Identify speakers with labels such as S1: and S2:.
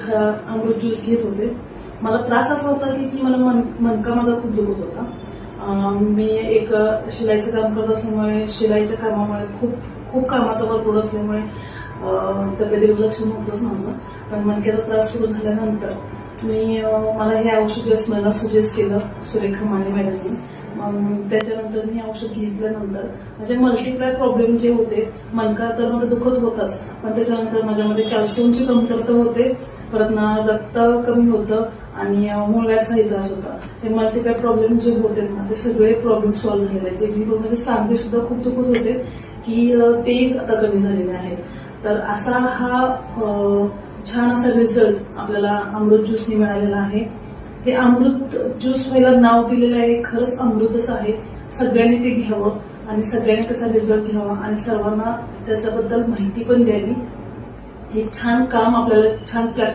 S1: अमृत juice घेत होते. मला त्रास असा होता की की मला मन मनका माझा खूप दुखत होता. मी एक शिलाईचं काम करत असल्यामुळे शिलाईच्या कामामुळे खूप खूप कामाचा भरपूर असल्यामुळे तब्येतीवर लक्ष नव्हतंच माझं. पण मनक्याचा त्रास सुरू झाल्यानंतर मी मला हे औषध जस मला सजेस्ट केलं सुरेखा माने मॅडमनी. मग त्याच्यानंतर मी औषध घेतल्यानंतर माझे मल्टीप्लाय प्रॉब्लेम जे होते मनका तर माझं दुखत होताच पण त्याच्यानंतर माझ्यामध्ये कॅल्शियमची कमतरता होते. परत ना रक्त कमी होतं आणि अं, इलाज होता. ते मला ते काय प्रॉब्लेम जे होते ना ते सगळे प्रॉब्लेम सॉल्व्ह झालेले जे मी म्हणजे सांधे सुद्धा खूप दुखत होते की ते आता कमी झालेले आहे. तर असा हा छान असा रिझल्ट आपल्याला अमृत ज्यूसने मिळालेला आहे. हे अमृत ज्यूस व्हायला नाव दिलेलं आहे. खरंच अमृतच आहे. सगळ्यांनी ते घ्यावं आणि सगळ्यांनी त्याचा रिझल्ट घ्यावा आणि सर्वांना त्याच्याबद्दल माहिती पण द्यावी. हे छान काम आपल्याला छान प्लॅटफॉर्म